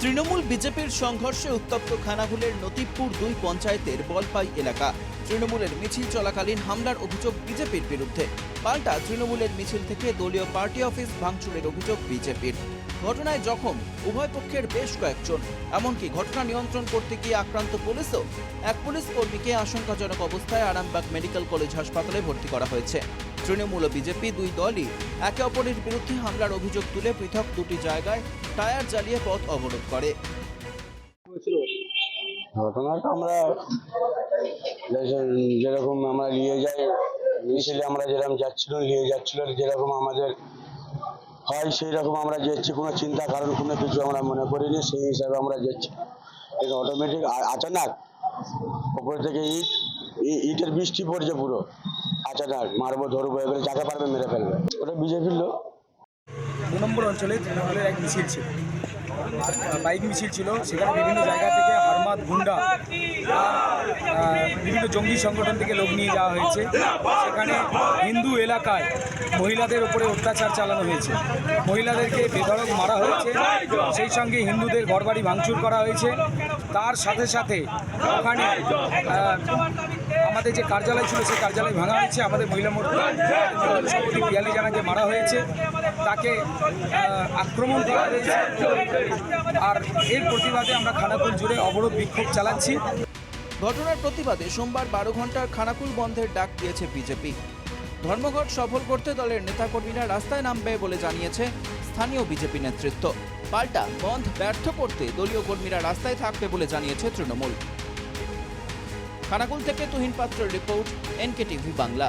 তৃণমূল বিজেপির সংঘর্ষে উত্তপ্ত খানাগুলের নতিবপুর দুই পঞ্চায়েতের বলপাই এলাকা। তৃণমূলের মিছিল চলাকালীন হামলার অভিযোগ বিজেপির বিরুদ্ধে। পাল্টা তৃণমূলের মিছিল থেকে দলীয় পার্টি অফিস ভাঙচুরের অভিযোগ বিজেপির। ঘটনায় জখম, উভয় পক্ষের বেশ কয়েকজন। এমনকি ঘটনা নিয়ন্ত্রণ করতে গিয়ে আক্রান্ত পুলিশও। এক পুলিশ কর্মীকে আশঙ্কাজনক অবস্থায় আরামবাগ মেডিকেল কলেজ হাসপাতালে ভর্তি করা হয়েছে। তৃণমূল ও বিজেপি দুই দলই একে অপরের বিরুদ্ধে হামলার অভিযোগ তুলে পৃথক দুটি জায়গায় টায়ার জ্বালিয়ে পথ অবরোধ করে। ঘটনাটা আমরা যেরকম আমরা নিয়ে যাই মিছিলে আমরা যেরকম যাচ্ছিল, নিয়ে যাচ্ছিল, যেরকম আমাদের হয় সেই রকম আমরা যাচ্ছি, কোনো চিন্তা, কারণ কোনো কিছু আমরা মনে করিনি, সেই হিসাবে আমরা যাচ্ছি। কিন্তু অটোমেটিক আচানক, ওপর থেকে ইট ইটের বৃষ্টি পড়ছে পুরো। আচানক, মারবো, ধরবো এগুলো যাকে পারবে মেরে ফেলবে। ওটা বিজেপির লোক দু নম্বর অঞ্চলে তৃণমূলের এক মিছিল ছিল। বাইক মিছিল ছিল। সেখানে বিভিন্ন জায়গা থেকে হারমাত গুন্ডা জঙ্গি সংগঠন থেকে লোক নিয়ে যাওয়া হয়েছে। সেখানে হিন্দু এলাকায় মহিলাদের উপরে অত্যাচার চালানো হয়েছে। মহিলাদেরকে বেধড়ক মারা হয়েছে। সেই সঙ্গে হিন্দুদের ঘরবাড়ি ভাঙচুর করা হয়েছে। তার সাথে সাথে ওখানে আমাদের যে কার্যালয় ছিল, সেই কার্যালয় ভাঙা হয়েছে। আমাদের মহিলা সভাপতি পিয়ালি জানাকে মারা হয়েছে। তাকে আক্রমণ করা হয়েছে। আর এর প্রতিবাদে আমরা খানাকুল জুড়ে অবরোধ বিক্ষোভ চালাচ্ছি। ঘটনার প্রতিবাদে সোমবার বারো ঘণ্টার খানাকুল বন্ধের ডাক দিয়েছে বিজেপি। ধর্মঘট সফল করতে দলের নেতাকর্মীরা রাস্তায় নামবে বলে জানিয়েছে স্থানীয় বিজেপি নেতৃত্ব। পাল্টা বন্ধ ব্যর্থ করতে দলীয় কর্মীরা রাস্তায় থাকবে বলে জানিয়েছে তৃণমূল। খানাকুল থেকে তুহিন পাত্রের রিপোর্ট এনকে টিভি বাংলা।